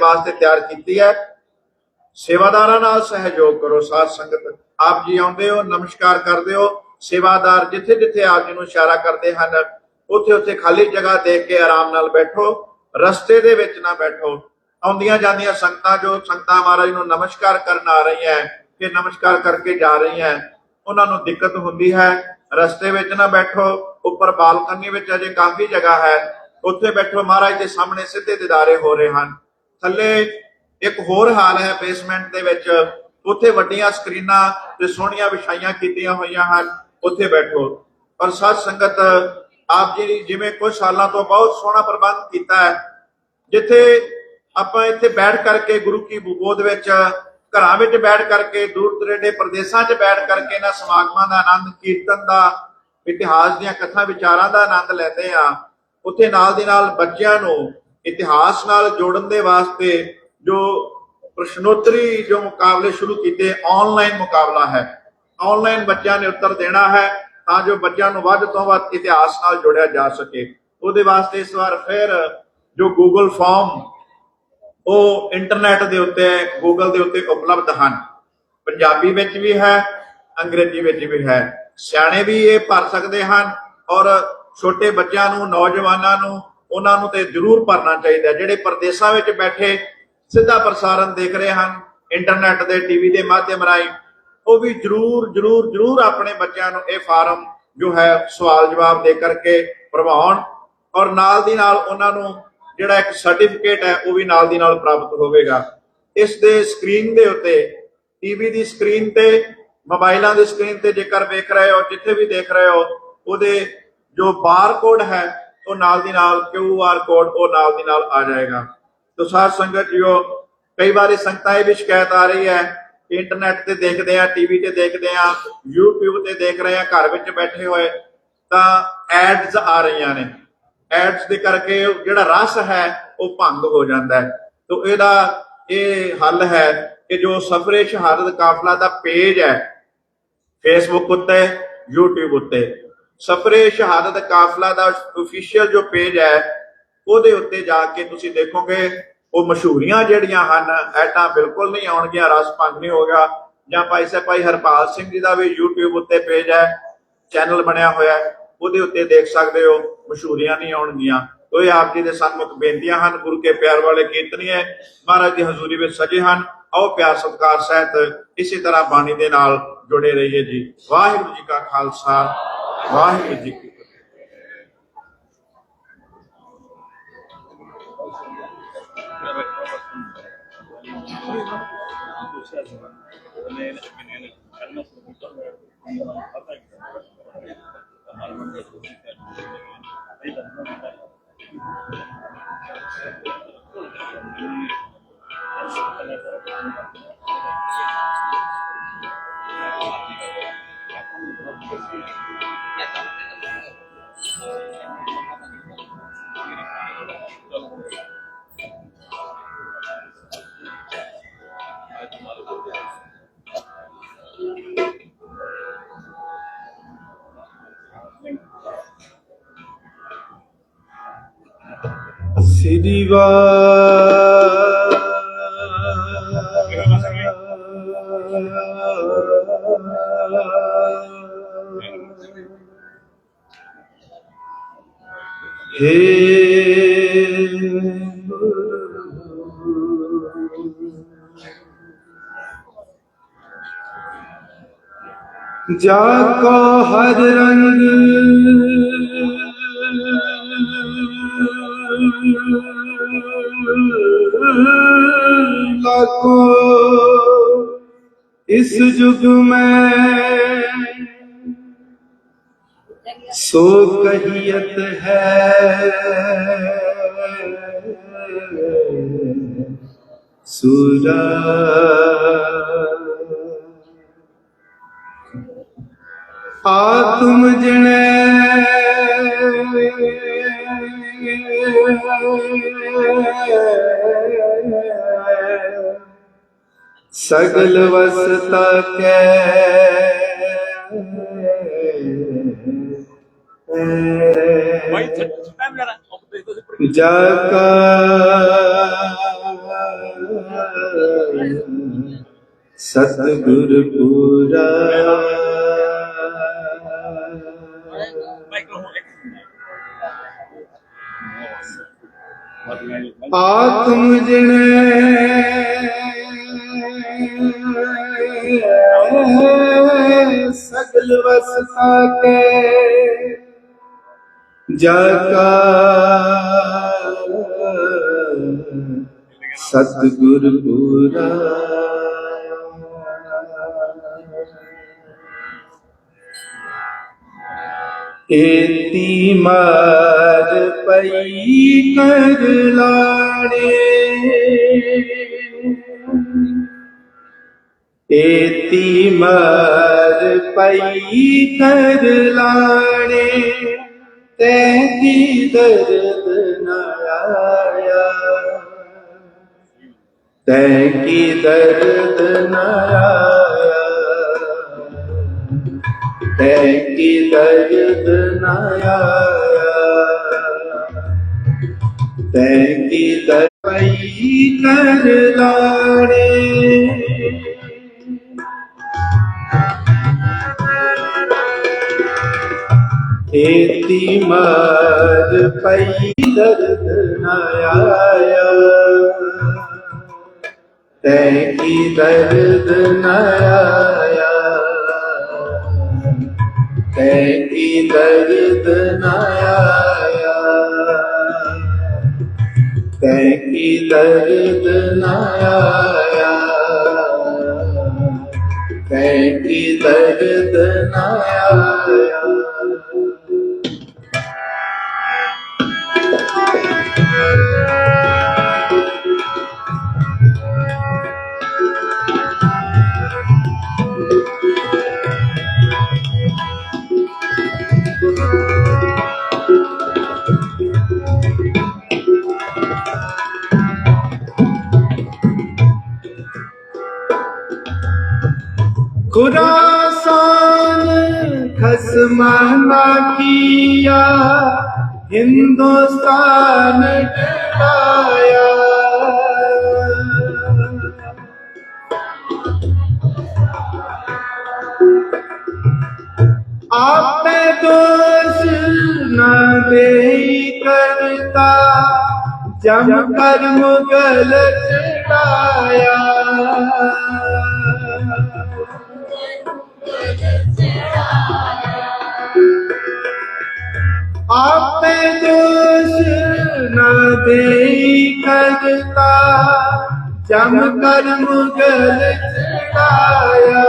ਵਾਸਤੇ ਤਿਆਰ ਕੀਤੀ ਹੈ। ਸੇਵਾਦਾਰਾਂ ਨਾਲ ਸਹਿਯੋਗ ਕਰੋ, ਸਾਧ ਸੰਗਤ। ਆਪ ਜੀ ਆਉਂਦੇ ਹੋ, ਨਮਸਕਾਰ ਕਰਦੇ ਹੋ। ਸੇਵਾਦਾਰ ਜਿੱਥੇ ਜਿੱਥੇ ਆਪ ਜੀ ਨੂੰ ਇਸ਼ਾਰਾ ਕਰਦੇ ਹਨ, ਉੱਥੇ ਉੱਥੇ ਖਾਲੀ ਜਗ੍ਹਾ ਦੇਖ ਕੇ ਆਰਾਮ ਨਾਲ ਬੈਠੋ। ਰਸਤੇ ਦੇ ਵਿੱਚ ਨਾ ਬੈਠੋ। ਆਉਂਦੀਆਂ ਜਾਂਦੀਆਂ ਸੰਗਤਾਂ ਜੋ ਸੰਗਤਾਂ ਮਹਾਰਾਜ ਨੂੰ ਨਮਸਕਾਰ ਕਰਨ ਆ ਰਹੀਆਂ ਕਿ ਨਮਸਕਾਰ ਕਰਕੇ ਜਾ ਰਹੀਆਂ ਉਹਨਾਂ ਨੂੰ ਦਿੱਕਤ ਹੁੰਦੀ ਹੈ। ਰਸਤੇ ਵਿੱਚ ਨਾ ਬੈਠੋ। ਉੱਪਰ ਬਾਲਕਨੀ ਵਿੱਚ ਅਜੇ ਕਾਫੀ ਜਗ੍ਹਾ ਹੈ। ਉੱਥੇ ਬੈਠੋ ਮਹਾਰਾਜ ਦੇ ਸਾਹਮਣੇ ਸਿੱਧੇ ਦਿਦਾਰੇ ਹੋ ਰਹੇ ਹਨ। ਥੱਲੇ ਇੱਕ ਹੋਰ ਹਾਲ ਹੈ ਬੇਸਮੈਂਟ ਦੇ ਵਿੱਚ। ਉੱਥੇ ਵੱਡੀਆਂ ਸਕਰੀਨਾਂ ਤੇ ਸੋਹਣੀਆਂ ਵਿਛਾਈਆਂ ਕੀਤੀਆਂ ਹੋਈਆਂ ਹਨ। ਉੱਥੇ ਬੈਠੋ। ਔਰ ਸਾਧ ਸੰਗਤ, ਆਪ ਜੀ ਜਿਵੇਂ ਕੁਝ ਸਾਲਾਂ ਤੋਂ ਬਹੁਤ ਸੋਹਣਾ ਪ੍ਰਬੰਧ ਕੀਤਾ ਹੈ। ਜਿੱਥੇ ਆਪਾਂ ਇੱਥੇ ਬੈਠ ਕਰਕੇ ਗੁਰੂ ਕੀ ਬੋਧ ਵਿੱਚ, ਘਰਾਂ ਵਿੱਚ ਬੈਠ ਕਰਕੇ, ਦੂਰ ਦਰੇਡੇ ਪ੍ਰਦੇਸ਼ਾਂ 'ਚ ਬੈਠ ਕਰਕੇ ਇਹਨਾਂ ਸਮਾਗਮਾਂ ਦਾ ਆਨੰਦ, ਕੀਰਤਨ ਦਾ, ਇਤਿਹਾਸ ਦੀਆਂ ਕਥਾ ਵਿਚਾਰਾਂ ਦਾ ਆਨੰਦ ਲੈਂਦੇ ਆ ਉੱਥੇ ਨਾਲ ਦੀ ਨਾਲ ਬੱਚਿਆਂ ਨੂੰ ਇਤਿਹਾਸ ਨਾਲ ਜੋੜਨ ਦੇ ਵਾਸਤੇ ਜੋ ਪ੍ਰਸ਼ਨੋਤਰੀ ਜੋ ਮੁਕਾਬਲੇ ਸ਼ੁਰੂ ਕੀਤੇ ਆਨਲਾਈਨ ਮੁਕਾਬਲਾ ਹੈ। ਆਨਲਾਈਨ ਬੱਚਿਆਂ ਨੇ ਉੱਤਰ ਦੇਣਾ ਹੈ ਤਾਂ ਜੋ ਬੱਚਿਆਂ ਨੂੰ ਵੱਧ ਤੋਂ ਵੱਧ ਇਤਿਹਾਸ ਨਾਲ ਜੋੜਿਆ ਜਾ ਸਕੇ। ਉਹਦੇ ਵਾਸਤੇ ਇਸ ਵਾਰ ਫਿਰ ਜੋ ਗੂਗਲ ਫਾਰਮ ਉਹ ਇੰਟਰਨੈਟ ਦੇ ਉੱਤੇ ਗੂਗਲ ਦੇ ਉੱਤੇ ਉਪਲਬਧ ਹਨ। ਪੰਜਾਬੀ ਵਿੱਚ ਵੀ ਹੈ, ਅੰਗਰੇਜ਼ੀ ਵਿੱਚ ਵੀ ਹੈ। ਸਿਆਣੇ ਵੀ ਇਹ ਭਰ ਸਕਦੇ ਹਨ ਔਰ ਛੋਟੇ ਬੱਚਿਆਂ ਨੂੰ, ਨੌਜਵਾਨਾਂ ਨੂੰ ਉਹਨਾਂ ਨੂੰ ਤੇ ਜ਼ਰੂਰ ਭਰਨਾ ਚਾਹੀਦਾ ਜਿਹੜੇ ਪਰਦੇਸਾਂ ਵਿੱਚ ਬੈਠੇ ਸਿੱਧਾ ਪ੍ਰਸਾਰਣ ਦੇਖ ਰਹੇ ਹਨ, ਇੰਟਰਨੈਟ ਦੇ, ਟੀਵੀ ਦੇ ਮਾਧਿਅਮ ਰਾਹੀਂ, ਉਹ ਵੀ ਜ਼ਰੂਰ ਜ਼ਰੂਰ ਜ਼ਰੂਰ ਆਪਣੇ ਬੱਚਿਆਂ ਨੂੰ ਇਹ ਫਾਰਮ ਜੋ ਹੈ ਸਵਾਲ ਜਵਾਬ ਦੇ ਕਰਕੇ ਭਰਵਾਉਣ ਔਰ ਨਾਲ ਦੀ ਨਾਲ ਉਹਨਾਂ ਨੂੰ ਜਿਹੜਾ ਇੱਕ ਸਰਟੀਫਿਕੇਟ ਹੈ, ਉਹ ਵੀ ਨਾਲ ਦੀ ਨਾਲ ਪ੍ਰਾਪਤ ਹੋਵੇਗਾ। ਇਸ ਦੇ ਸਕਰੀਨ ਦੇ ਉੱਤੇ ਟੀਵੀ ਦੀ ਸਕਰੀਨ ਤੇ, ਮੋਬਾਈਲਾਂ ਦੀ ਸਕਰੀਨ ਤੇ ਜੇਕਰ ਵੇਖ ਰਹੇ ਹੋ, ਜਿੱਥੇ ਵੀ ਦੇਖ ਰਹੇ ਹੋ, ਉਹਦੇ ਜੋ ਬਾਰਕੋਡ ਹੈ ਉਹ ਨਾਲ ਦੀ ਨਾਲ ਕਿਊ ਆਰ ਕੋਡ ਉਹ ਨਾਲ ਦੀ ਨਾਲ ਆ ਜਾਏਗਾ। ਤੋ ਸਾਧ ਸੰਗਤ ਜੀਓ, ਕਈ ਵਾਰੀ ਸੰਗਤਾਂ ਇਹ ਵੀ ਸ਼ਿਕਾਇਤ ਆ ਰਹੀ ਹੈ ਇੰਟਰਨੈਟ ਤੇ ਦੇਖਦੇ ਆ ਟੀਵੀ ਤੇ ਦੇਖਦੇ ਆ YouTube ਤੇ ਦੇਖ ਰਹੇ ਆ ਘਰ ਵਿੱਚ ਬੈਠੇ ਹੋਏ, ਤਾਂ ਐਡਸ ਆ ਰਹੀਆਂ ਨੇ। ਐਡਸ ਦੇ ਕਰਕੇ ਜਿਹੜਾ ਰਸ ਹੈ, ਉਹ ਭੰਗ ਹੋ ਜਾਂਦਾ ਹੈ। ਤੋ ਇਹਦਾ ਇਹ ਹੱਲ ਹੈ ਕਿ ਜੋ ਸਫਰੇ ਸ਼ਹਾਦਤ ਕਾਫਲਾ ਦਾ ਪੇਜ ਹੈ ਫੇਸਬੁੱਕ ਉੱਤੇ, YouTube ਉੱਤੇ ਸਫਰੇ ਸ਼ਹਾਦਤ ਕਾਫਲਾ ਦਾ ਅਫੀਸ਼ੀਅਲ ਜੋ ਪੇਜ ਹੈ, ਉਹਦੇ ਉੱਤੇ ਜਾ ਕੇ ਤੁਸੀਂ ਦੇਖੋਗੇ, ਉਹ ਮਸ਼ਹੂਰੀਆਂ ਜਿਹੜੀਆਂ ਹਨ, ਐਟਾਂ ਬਿਲਕੁਲ ਨਹੀਂ ਆਉਣਗੀਆਂ, ਰਸ ਭੰਗ ਨਹੀਂ ਹੋਗਾ ਜਾਂ ਭਾਈ ਸਾਹਿਬ, ਭਾਈ ਹਰਪਾਲ ਸਿੰਘ ਜੀ ਦਾ ਵੀ YouTube ਉੱਤੇ ਪੇਜ ਹੈ ਚੈਨਲ ਬਣਿਆ ਹੋਇਆ ਹੈ, ਉਹਦੇ ਉੱਤੇ ਦੇਖ ਸਕਦੇ ਹੋ, ਮਸ਼ਹੂਰੀਆਂ ਨਹੀਂ ਆਉਣਗੀਆਂ। ਉਹ ਆਪ ਜੀ ਦੇ ਸਨਮੁਖ ਬੇਨਤੀਆਂ ਹਨ, ਗੁਰੂ ਕੇ ਪਿਆਰ ਵਾਲੇ ਕੀਰਤਨੀਏ ਮਹਾਰਾਜ ਦੀ ਹਜ਼ੂਰੀ ਵਿੱਚ ਸਜੇ ਹਨ। ਆਓ ਪਿਆਰ ਸਤਿਕਾਰ ਸਹਿਤ ਇਸੇ ਤਰ੍ਹਾਂ ਬਾਣੀ ਦੇ ਨਾਲ ਜੁੜੇ ਰਹੀਏ ਜੀ। ਵਾਹਿਗੁਰੂ ਜੀ ਕਾ ਖਾਲਸਾ। ਵਾਹਿਗੁਰੂ ਜੀ ਕੀ Sidiva Sidiva ਸਿਰੀ जाको हर रंग। लाको इस युग में। ਸੋ ਕਹੀਤ ਹੈ। ਸੁਰਾ ਆਤਮ ਜਣੈ। ਸਗਲ ਵਸਤਾ ਕੈ। ਜਕਾ ਸਤਗੁਰ ਪੂਰਾ ਆਤਮ ਜਣੇ ਸਗਲ ਵਸਤਾ ਕੇ ਜਾਕਾ ਸਤਿਗੁਰ ਪੂਰਾ। ਏਤੀ ਮਾਰ ਪਈ ਕਰ ਲਾੜੇ। ਏਤੀ ਮਾਰ ਪਈ ਕਰ ਲਾੜੇ। ਤੈ ਕੀ ਦਰਦ ਨ ਆਇਆ। ਤੈ ਕੀ ਦਰਦ ਨ ਆਇਆ। ਤੈ ਕੀ ਦਰਦ ਨ ਆਇਆ। ਤੈ ਕੀ ਦਰਪਈ ਏਤੀ ਮਾਰ ਪਈ ਦਰਦ ਨਾ ਆਇਆ ਤੈ ਕੀ ਦਰਦ ਨਾ ਆਇਆ ਤੈ ਕੀ ਦਰਦ ਨਾ ਆਇਆ ਤੈ ਕੀ ਦਰਦ ਨਾ ਆਇਆ ਤੈ ਕੀ ਦਰਦ ਨਾ ਆਇਆ खुरासान खसमाना किया हिंदुस्तान डराया आप दोष न दे करता जम कर मुगल चढ़ाया ਆਪੇ ਦੋਸ਼ ਨਾ ਦੇਈ ਕਰਤਾ। ਜਮ ਕਰਮ ਗਲ ਚੜਾਇਆ।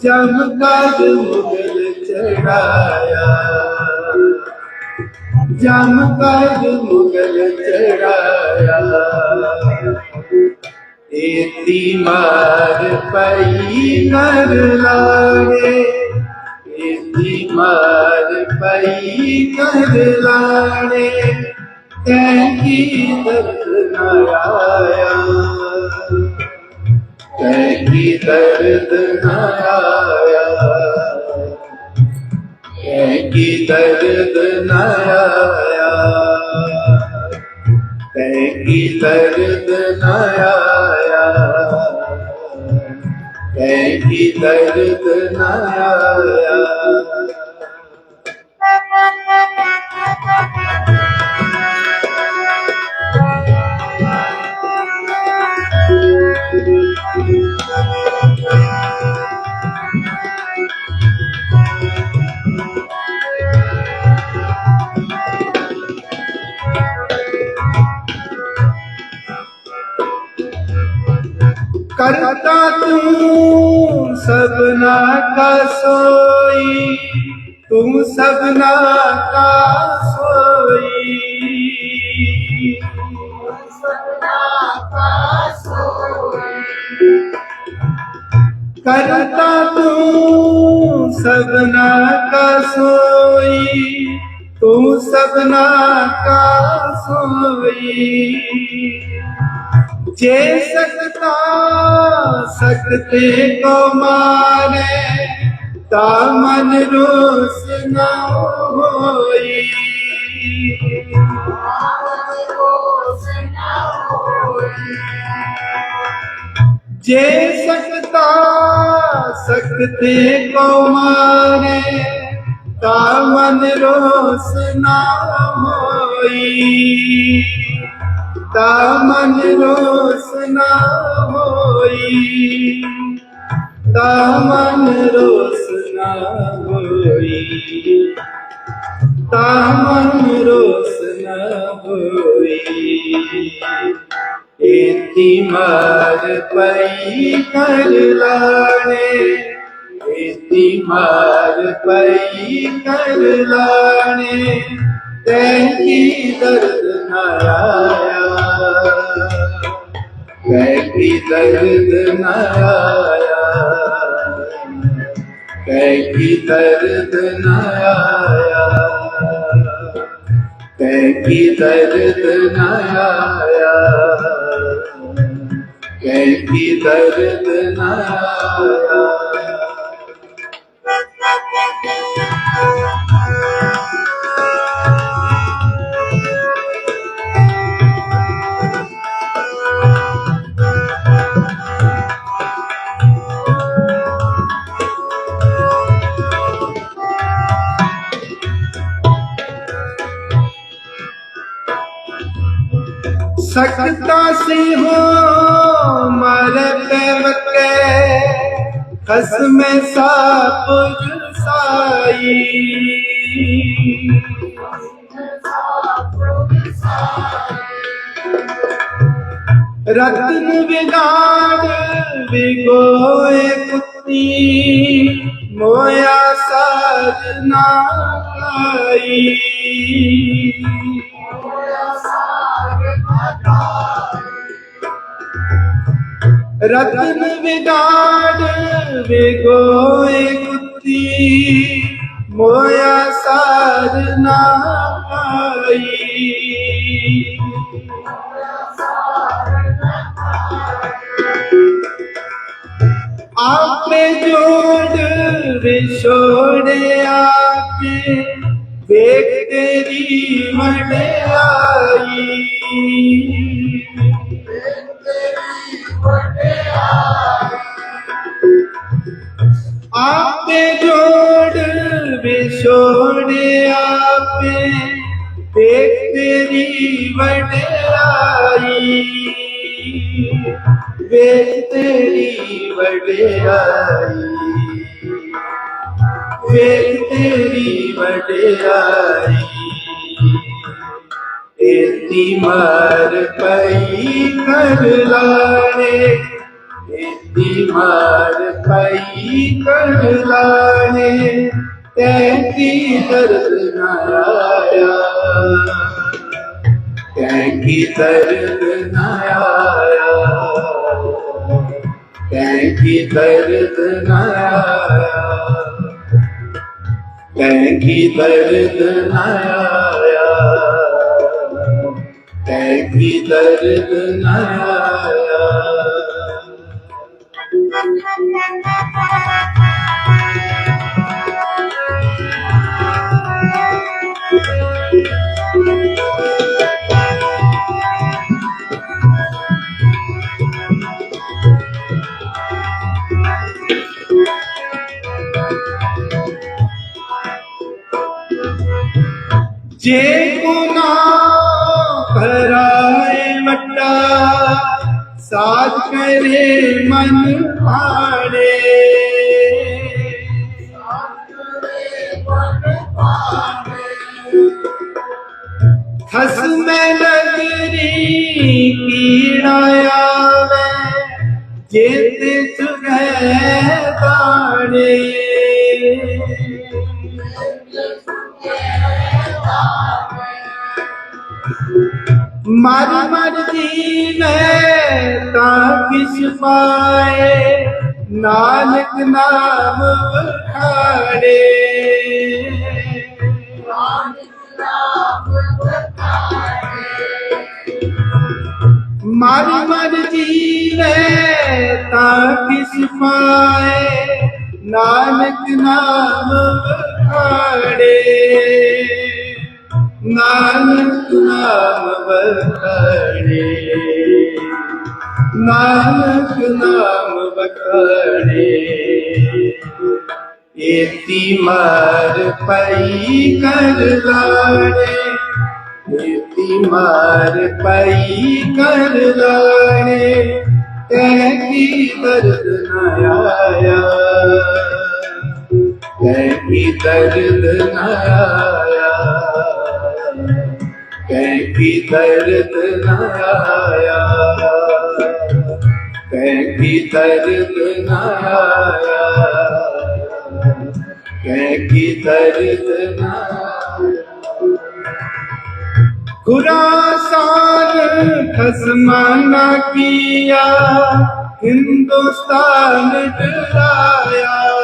ਜਮ ਕਰਮ ਗਲ ਚੜਾਇਆ। ਜਮ ਕਰਮ ਗਲ ਚੜਾਇਆ। ਏਤੀ ਮਾਰ ਪਈ ਕਰ ਲਾਗੇ। मार पई कर लाने कहीं दर्द आया। कहीं दर्द आया। कहीं दर्द आया। कहीं दर्द आया। कहीं दर्द न आया। करता तू सबना का सोई ਤੁਮ ਸਭਨਾ ਕਾ ਸੋਈ ਸਭਨਾ ਕਾ ਸੋਈ ਕਰਤਾ ਤੂੰ ਸਭਨਾ ਕਾ ਸੋਈ ਤੂੰ ਸਭਨਾ ਕਾ ਸੋਈ ਜੇ ਸਕਤਾ ਸਕਤੇ ਕੋ ਤਾ ਮਨ ਰੋਸ ਨਾ ਹੋਈ। ਜੇ ਸਕਤਾ ਸਕਤੇ ਕੋ ਮਾਰੇ ਤਾ ਮਨ ਰੋਸ ਨਾ ਹੋਈ। ਤਾ ਮਨ ਰੋਸ ਨਾ ਹੋਈ। ਤਾਮਨ ਰੋਸ ਨ ਹੋਈ। ਏਤੀ ਮਾਰ ਪਈ ਕਰ ਲਾਣੇ। ਏਤੀ ਮਾਰ ਪਈ ਕਰ ਲਾਣੇ। ਤੈਨੂੰ ਦਰਦ ਨ ਆਇਆ। कैसी दर्द न आया कैसी दर्द न आया कैसी दर्द न आया कैसी दर्द न आया ਸਕਤਾ ਸੀ ਹੋ ਮਰ ਪੇ ਮਕੇ ਖਸਮ ਸਾ ਪੁਜ ਸਾਈ। ਰਤਨ ਵਿਗਾੜ ਵਿਗੋਏ ਕੁੱਤੀ। ਮੋਇਆ ਸਾਧ ਨਾ ਕਾਈ ਰਤਨ ਵਿਗਾੜ ਵੇ ਗੋਏ ਕੁੱਤੀ, ਮੋਇਆ ਸਾਰ ਨਾ ਪਾਈ। ਆਪੇ ਜੋੜ ਵੇ ਛੋੜੇ ਆਪੇ, ਵੇਖ ਤੇਰੀ ਮੜਾਈ ਆਪੇ ਜੋੜ ਵਿਛੋੜੇ ਆਪੇ, ਦੇਖ ਤੇਰੀ ਵਡਿਆਈ। ਵੇਖ ਤੇਰੀ ਵਡਿਆਈ। ਵੇਖ ਤੇਰੀ ਵਡਿਆਈ। ਤੇਰੀ ਪਈ ਕਰ ਲਾਰੇ मार पई कर लाने तैती दर्द न आया तैकी दर्द न आया तैकी दर्द न आया तैकी दर्द न आया तैकी दर्द न आया Thank you. ਖਸਮੈ ਨਗਰੀ ਕੀੜਾ ਆਵੇ ਜਿਤ ਸੁਗੈ ਬਾਣੇ ਮਰ ਮਰ ਜੀਵੇ ਤਾਂ ਕਿਸ ਪਾਏ ਨਾਨਕ ਨਾਮ ਵਖਾੜੇ ਨਾਨਕ ਮਾਰੀ ਜੀ ਲੈ ਤਾਂ ਕਿਸ ਪਾਏ? ਨਾਨਕ ਨਾਮ ਵਖਾੜੇ ਨਾਨਕ ਨਾਮ ਵਖਾੜੇ ਨਾਨਕ ਨਾਮ ਵਖਾੜੇ ਏਤੀ ਮਾਰ ਪਈ ਕਰ ਲਾੜੇ ਏਤੀ ਮਾਰ ਪਈ ਕਰ ਲਾੜੇ ਤੈ ਕੀ ਦਰਦ ਨ ਆਇਆ ਤੈ ਕੀ ਦਰਦ ਨ ਆਇਆ ਤੈ ਕੀ ਦਰਦ ਨਾ ਆਇਆ ਤੈ ਕੀ ਦਰਦ ਨ ਆਇਆ कैकी दर्दना खुरासान खसमाना किया हिंदुस्तान डराया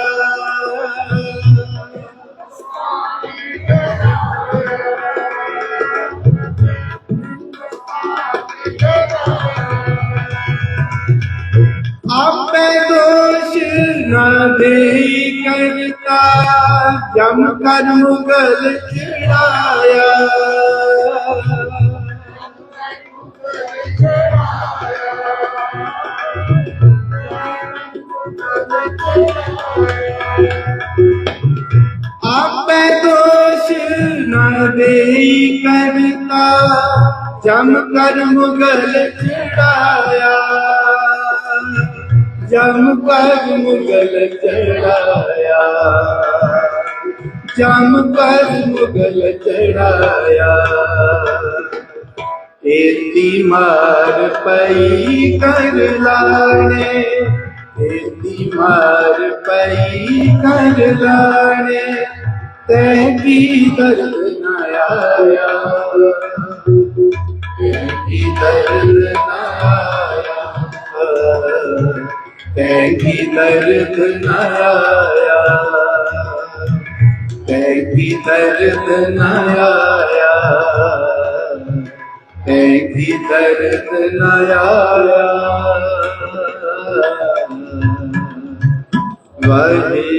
ਜਮ ਕਰ ਮੁਗਲ ਚੜਾਇਆ ਆਪੇ ਦੋਸ਼ ਨਾ ਦੇਈ ਕਰਤਾ, ਜਮ ਕਰ ਮੁਗਲ ਚੜਾਇਆ ਜਮ ਕਰ ਮੁਗਲ ਚੜਾਇਆ ਜਮ ਪਰ ਮੁਗਲ ਚੜਾਇਆ। ਤੇਤੀ ਮਾਰ ਪਈ ਕਰ ਲਾਣੇ ਤੇਤੀ ਮਾਰ ਪਈ ਕਰ ਲਾਣੇ ਤੈ ਕੀ ਦਰ ਨਾ ਆਇਆ। ਤੈ ਕੀ ਦਰ ਨਾ ਆਇਆ। ਤੈ ਕੀ ਦਰਦ ਨਾ तैकी दर्द न आया तैकी दर्द न आया वाहे